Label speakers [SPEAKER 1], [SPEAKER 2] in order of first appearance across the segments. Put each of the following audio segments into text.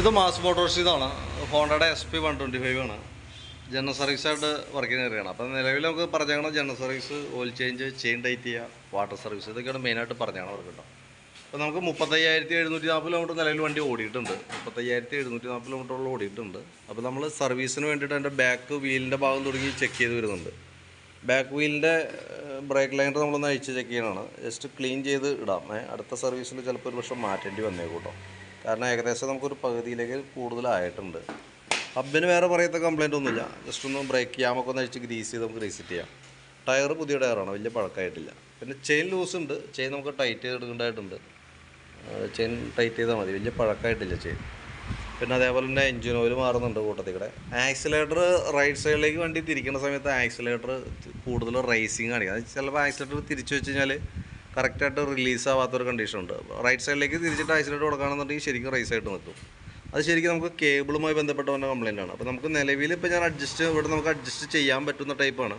[SPEAKER 1] ഇത് mass motors ഇതാണ്. ഹോണ്ടയുടെ S P one twenty five ആണ്. ജനറൽ സർവീസായിട്ട് വർക്ക് ചെയ്യുന്ന ഏരിയയാണ്. അപ്പോൾ നിലവിൽ നമുക്ക് പറഞ്ഞേക്കണം general service oil change chain tight ചെയ്യുക വാട്ടർ സർവീസ് ഇതൊക്കെയാണ് മെയിനായിട്ട് പറഞ്ഞാണ് അവർക്ക് കേട്ടോ. അപ്പോൾ നമുക്ക് മുപ്പത്തയ്യായിരത്തി എഴുന്നൂറ്റി നാൽപ്പത് കിലോമീറ്റർ നിലവിൽ വണ്ടി ഓടിയിട്ടുണ്ട്. മുപ്പത്തയ്യായിരത്തി എഴുന്നൂറ്റി നാൽപ്പത് കിലോമീറ്ററോളം ഓടിയിട്ടുണ്ട് അപ്പോൾ നമ്മൾ സർവീസിന് വേണ്ടിയിട്ട് അതിന്റെ ബാക്ക് വീലിന്റെ ഭാഗം തുടങ്ങി ചെക്ക് ചെയ്ത് വരുന്നുണ്ട്. ബാക്ക് വീലിന്റെ ബ്രേക്ക് ലൈനർ നമ്മളൊന്ന് അഴിച്ച് ചെക്ക് ചെയ്യണമാണ് ജസ്റ്റ് ക്ലീൻ ചെയ്ത് ഇടാം. അടുത്ത സർവീസിൽ ചിലപ്പോൾ ഒരു പക്ഷേ മാറ്റേണ്ടി വന്നേക്കൂട്ടോ കേട്ടോ. കാരണം ഏകദേശം നമുക്കൊരു പകുതിയിലേക്ക് കൂടുതലായിട്ടുണ്ട്. ഹബിന് വേറെ പറയത്ത കംപ്ലൈന്റ് ഒന്നുമില്ല. ജസ്റ്റ് ഒന്ന് ബ്രേക്ക് ചെയ്യാമൊക്കെ ഒന്ന് അഴിച്ച് ഗ്രീസ് ചെയ്ത് നമുക്ക് റീസെറ്റ് ചെയ്യാം. ടയർ പുതിയ ടയറാണ് വലിയ പഴക്കമായിട്ടില്ല. പിന്നെ ചെയിൻ ലൂസ് ഉണ്ട്. ചെയിൻ നമുക്ക് ടൈറ്റ് ചെയ്ത് എടുക്കേണ്ടതായിട്ടുണ്ട് ചെയിൻ ടൈറ്റ് ചെയ്താൽ മതി. വലിയ പഴക്കമായിട്ടില്ല ചെയിൻ പിന്നെ അതേപോലെ തന്നെ എഞ്ചിൻ ഓയിൽ മാറുന്നുണ്ട് കൂട്ടത്തിൽ കൂടെ ആക്സിലേറ്റർ റൈറ്റ് സൈഡിലേക്ക് വണ്ടി തിരിക്കുന്ന സമയത്ത് ആക്സിലേറ്റർ കൂടുതൽ റേസിങ് കാണിക്കുക അത് ചിലപ്പോൾ ആക്സിലേറ്റർ തിരിച്ചു വെച്ച് കഴിഞ്ഞാൽ കറക്റ്റായിട്ട് റിലീസ് ആവാത്തൊരു കണ്ടീഷൻ ഉണ്ട് റൈറ്റ് സൈഡിലേക്ക് തിരിച്ചിട്ട് ആക്സിലേറ്റർ കൊടുക്കുകയാണെന്നുണ്ടെങ്കിൽ ശരിക്കും റൈസ് ആയിട്ട് നിൽക്കും. അത് ശരിക്കും നമുക്ക് കേബിളുമായി ബന്ധപ്പെട്ട വന്ന കംപ്ലൈന്റ് ആണ്. അപ്പോൾ നമുക്ക് നിലവിൽ ഇപ്പോൾ ഞാൻ അഡ്ജസ്റ്റ് ഇവിടെ നമുക്ക് അഡ്ജസ്റ്റ് ചെയ്യാൻ പറ്റുന്ന ടൈപ്പാണ്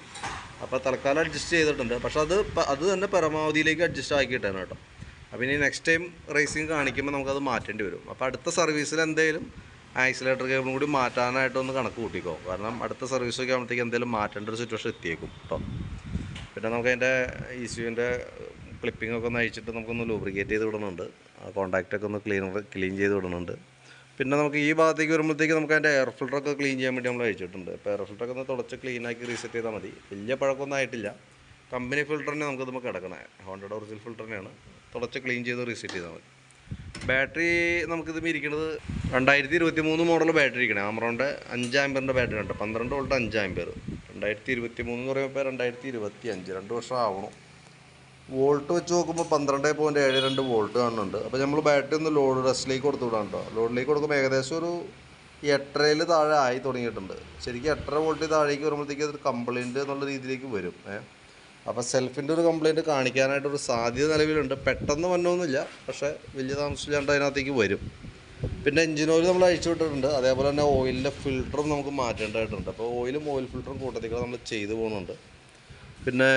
[SPEAKER 1] അപ്പോൾ തൽക്കാലം അഡ്ജസ്റ്റ് ചെയ്തിട്ടുണ്ട്. പക്ഷേ അത് അത് തന്നെ പരമാവധിയിലേക്ക് അഡ്ജസ്റ്റ് ആക്കിയിട്ടാണ് കേട്ടോ. അപ്പോൾ ഇനി നെക്സ്റ്റ് ടൈം റേസിങ് കാണിക്കുമ്പോൾ നമുക്കത് മാറ്റേണ്ടി വരും. അപ്പോൾ അടുത്ത സർവീസിൽ എന്തെങ്കിലും ഐസൊലേറ്റർ കേബിളും കൂടി മാറ്റാനായിട്ടൊന്ന് കണക്ക് കൂട്ടിക്കോ. കാരണം അടുത്ത സർവീസൊക്കെ ആകുമ്പോഴത്തേക്ക് എന്തെങ്കിലും മാറ്റേണ്ട ഒരു സിറ്റുവേഷൻ എത്തിയേക്കും കേട്ടോ. പിന്നെ നമുക്ക് അതിന്റെ ഇ സിയുവിന്റെ ക്ലിപ്പിംഗ് ഒക്കെ ഒന്ന് അയച്ചിട്ട് നമുക്കൊന്ന് ലൂബ്രിക്കേറ്റ് ചെയ്ത് വിടുന്നുണ്ട് ആ ഒക്കെ ഒന്ന് ക്ലീനർ ക്ലീൻ ചെയ്ത് വിടുന്നുണ്ട് പിന്നെ നമുക്ക് ഈ ഭാഗത്തേക്ക് വരുമ്പോഴത്തേക്ക് നമുക്ക് അതിന്റെ എയർ ഫിൽറ്ററൊക്കെ ക്ലീൻ ചെയ്യാൻ വേണ്ടി നമ്മൾ അയച്ചിട്ടുണ്ട് അപ്പോൾ എയർ ഫിൽറ്ററൊക്കെ ഒന്ന് തുടച്ച് ക്ലീനാക്കി റീസെറ്റ് ചെയ്താൽ മതി. വലിയ പഴക്കമൊന്നും ആയിട്ടില്ല. കമ്പനി ഫിൽറ്ററിനെ നമുക്ക് നമുക്ക് കിടക്കണേ. ഹോണ്ടഡ് ഒറിജിനൽ ഫിൽറ്ററിനെയാണ് തുടച്ച് ക്ലീൻ ചെയ്ത് റീസെറ്റ് ചെയ്താൽ മതി. ബാറ്ററി നമുക്കിത് ഇരിക്കുന്നത് രണ്ടായിരത്തി ഇരുപത്തി മൂന്ന് മോഡൽ ബാറ്ററി ഇരിക്കണേ. ആമറോണിന്റെ അഞ്ച് ആമ്പറിന്റെ ബാറ്ററി ഉണ്ട്. പന്ത്രണ്ട് വോൾട്ട് അഞ്ച് ആമ്പർ രണ്ടായിരത്തി ഇരുപത്തി മൂന്ന് എന്ന് പറയുമ്പോൾ രണ്ടായിരത്തി ഇരുപത്തി അഞ്ച് രണ്ട് വർഷം ആവണം. വോൾട്ട് വെച്ച് നോക്കുമ്പോൾ പന്ത്രണ്ട് പോയിന്റ് ഏഴ് രണ്ട് വോൾട്ട് കാണുന്നുണ്ട്. അപ്പോൾ നമ്മൾ ബാറ്ററി ഒന്ന് ലോഡ് റെസ്റ്റിലേക്ക് കൊടുത്തു വിടാം കേട്ടോ ലോഡിലേക്ക് കൊടുക്കുമ്പോൾ ഏകദേശം ഒരു എട്ടരയിൽ താഴെ ആയി തുടങ്ങിയിട്ടുണ്ട്. ശരിക്കും എട്ടര വോൾട്ട് താഴേക്ക് വരുമ്പോഴത്തേക്ക് അതൊരു കംപ്ലയിന്റ് എന്നുള്ള രീതിയിലേക്ക് വരും. ഏഹ് അപ്പോൾ സെൽഫിന്റെ ഒരു കംപ്ലയിന്റ് കാണിക്കാനായിട്ടൊരു സാധ്യത നിലവിലുണ്ട്. പെട്ടെന്ന് വന്നൊന്നുമില്ല. പക്ഷേ വലിയ താമസിച്ചില്ലാണ്ട് അതിനകത്തേക്ക് വരും. പിന്നെ എഞ്ചിൻ ഓയിൽ നമ്മൾ അഴിച്ചു വിട്ടിട്ടുണ്ട്. അതേപോലെ തന്നെ ഓയിലിന്റെ ഫിൽറ്ററും നമുക്ക് മാറ്റേണ്ടതായിട്ടുണ്ട്. അപ്പോൾ ഓയിലും ഓയിൽ ഫിൽറ്ററും കൂട്ടത്തിൽ കൂടെ നമ്മൾ ചെയ്തു പോകുന്നുണ്ട്. പിന്നെ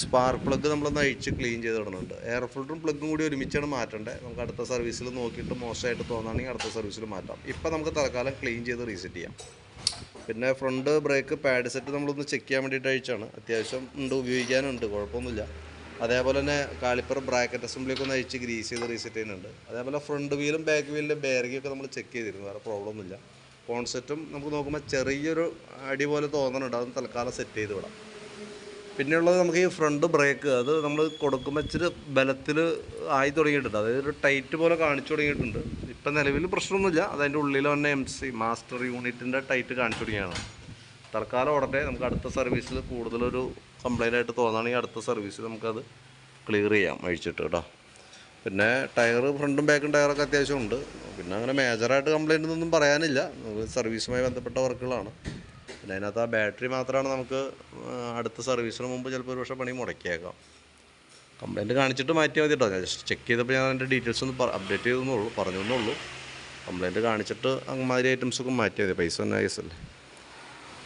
[SPEAKER 1] സ്പാർക്ക് പ്ലഗ് നമ്മളൊന്ന് അഴിച്ച് ക്ലീൻ ചെയ്ത് ഇടുന്നുണ്ട് എയർ ഫിൽറ്ററും പ്ലഗും കൂടി ഒരുമിച്ചാണ് മാറ്റേണ്ടത് നമുക്ക് അടുത്ത സർവീസിൽ നോക്കിയിട്ട് മോശമായിട്ട് തോന്നുകയാണെങ്കിൽ അടുത്ത സർവീസിൽ മാറ്റാം. ഇപ്പം നമുക്ക് തൽക്കാലം ക്ലീൻ ചെയ്ത് റീസെറ്റ് ചെയ്യാം. പിന്നെ ഫ്രണ്ട് ബ്രേക്ക് പാഡ് സെറ്റ് നമ്മളൊന്ന് ചെക്ക് ചെയ്യാൻ വേണ്ടിയിട്ട് അഴിച്ചാണ്. അത്യാവശ്യം ഉണ്ട് ഉപയോഗിക്കാനുണ്ട് കുഴപ്പമൊന്നുമില്ല. അതേപോലെ തന്നെ കാലിപ്പർ ബ്രാക്കറ്റ് അസംബ്ലിയൊക്കെ ഒന്ന് അഴിച്ച് ഗ്രീസ് ചെയ്ത് റീസെറ്റ് ചെയ്യുന്നുണ്ട്. അതേപോലെ ഫ്രണ്ട് വീലും ബാക്ക് വീലിന്റെ ബാരിങ്ങൊക്കെ നമ്മൾ ചെക്ക് ചെയ്തിരുന്നു. വേറെ പ്രോബ്ലം ഒന്നുമില്ല. കോൺസെപ്റ്റും നമുക്ക് നോക്കുമ്പോൾ ചെറിയൊരു അടി പോലെ തോന്നുന്നുണ്ട് അതൊന്ന് തൽക്കാലം സെറ്റ് ചെയ്ത് വിടാം. പിന്നെയുള്ളത് നമുക്ക് ഈ ഫ്രണ്ട് ബ്രേക്ക് അത് നമ്മൾ കൊടുക്കുമ്പോൾ ഇച്ചിരി ബലത്തിൽ ആയി തുടങ്ങിയിട്ടുണ്ട്. അതായത് ഒരു ടൈറ്റ് പോലെ കാണിച്ചു തുടങ്ങിയിട്ടുണ്ട്. ഇപ്പം നിലവിൽ പ്രശ്നമൊന്നുമില്ല. അതതിന്റെ ഉള്ളിൽ തന്നെ എം സി മാസ്റ്റർ യൂണിറ്റിന്റെ ടൈറ്റ് കാണിച്ചു തുടങ്ങിയാണ് തൽക്കാലം ഉടനെ നമുക്ക് അടുത്ത സർവീസിൽ കൂടുതലൊരു കംപ്ലൈന്റ് ആയിട്ട് തോന്നുകയാണെങ്കിൽ അടുത്ത സർവീസിൽ നമുക്കത് ക്ലിയർ ചെയ്യാം. അഴിച്ചിട്ട് കേട്ടോ. പിന്നെ ടയർ ഫ്രണ്ടും ബാക്കും ടയറൊക്കെ അത്യാവശ്യമുണ്ട് പിന്നെ അങ്ങനെ മേജറായിട്ട് കംപ്ലൈന്റ് ഒന്നും പറയാനില്ല. സർവീസുമായി ബന്ധപ്പെട്ട വർക്കുകളാണ് പിന്നെ അതിനകത്ത് ആ ബാറ്ററി മാത്രമാണ് നമുക്ക് അടുത്ത സർവീസിന് മുമ്പ് ചിലപ്പോൾ ഒരു പക്ഷേ പണി മുടക്കിയേക്കാം. കംപ്ലൈന്റ് കാണിച്ചിട്ട് മാറ്റിയാൽ മതി കേട്ടോ. ഞാൻ ജസ്റ്റ് ചെക്ക് ചെയ്തപ്പോൾ ഞാൻ അതിന്റെ ഡീറ്റെയിൽസ് ഒന്ന് അപ്ഡേറ്റ് ചെയ്തെന്നുള്ളൂ പറഞ്ഞു എന്നുള്ളൂ കംപ്ലൈന്റ് കാണിച്ചിട്ട് അങ്ങമാതിരി ഐറ്റംസൊക്കെ മാറ്റിയാൽ മതി. പൈസ തന്നെ കേസല്ലേ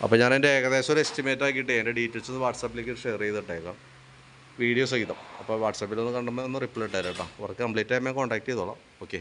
[SPEAKER 1] അപ്പോൾ ഞാൻ എന്റെ ഏകദേശം ഒരു എസ്റ്റിമേറ്റ് ആക്കിയിട്ട് എന്റെ ഡീറ്റെയിൽസ് ഒന്ന് വാട്സാപ്പിലേക്ക് ഷെയർ ചെയ്തിട്ടേക്കാം. വീഡിയോ സഹിതം. അപ്പോൾ വാട്സാപ്പിൽ ഒന്ന് കണ്ടുമ്പോൾ ഒന്ന് റിപ്ലൈ ഇട്ടേരാം കേട്ടോ. വർക്ക് കംപ്ലീറ്റ് ആകുമ്പോൾ കോൺടാക്ട് ചെയ്തോളാം. ഓക്കെ